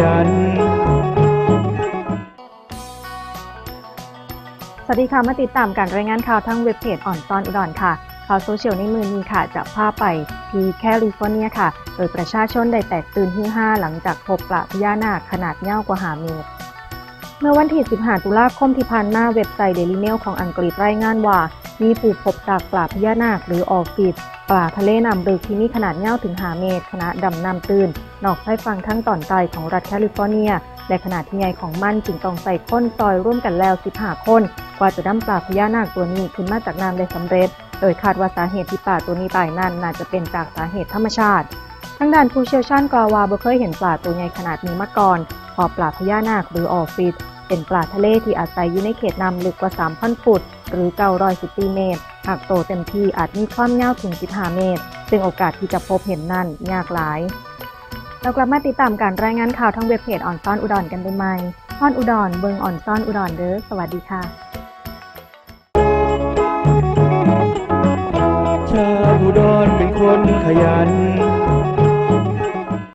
ยัน สวัสดีค่ะ มาติดตามการรายงานข่าวทั้งเว็บเพจอ่อนซอนอุดรค่ะ ข่าวโซเชียลในมือนี้ค่ะ จะพาไปที่แคลิฟอร์เนียค่ะ โดยประชาชนได้แตกตื่นฮือฮาหลังจากพบปลาพญานาคขนาดยากว่าหาเมตรเมื่อวันที่ 15 ตุลาคมที่ผ่านมาเว็บไซต์ Daily Mail ของอังกฤษรายงานว่า มีผู้พบซากปลาพญานาคหรือออฟฟิศปลาทะเลน้ำลึกที่มีขนาดยาถึงหาเมตรขณะดำน้ำตื้นนอกชายฝั่งทั้งตอนใต้ของรัฐแคลิฟอร์เนีย และขนาดที่ใหญ่ของมันจึงต้องใส่ค้นซอยร่วมกันแล้ว 15 คน กว่าจะนำปลาพญานาคตัวนี้ขึ้นมาจากน้ำได้สำเร็จ โดยคาดว่าสาเหตุที่ปลาตัวนี้ตายนั้นน่าจะเป็นจากสาเหตุธรรมชาติทางด้านผู้เชี่ยวชาญกล่าวว่าบ่เคยเห็นปลาตัวใหญ่ขนาดนี้มาก่อนพอปลาพญานาคหรือออฟฟิศ เป็นปลาทะเลที่อาศัยอยู่ในเขตน้ำลึกกว่า 3,000 ฟุต หรือ910เมตร หากโตเต็มที่อาจมีความยาวถึง 15 เมตร ซึ่งโอกาสที่จะพบเห็นนั่นยากหลายเรากลับมาติดตามการรายงานข่าวทั้งเว็บเพจอ่อนซ่อนอุดรกันได้ไหมอ่อนอุดรเบิงอ่อนซ่อนอุดรเด้อสวัสดีค่ะชาวอุดรเป็นคนขยัน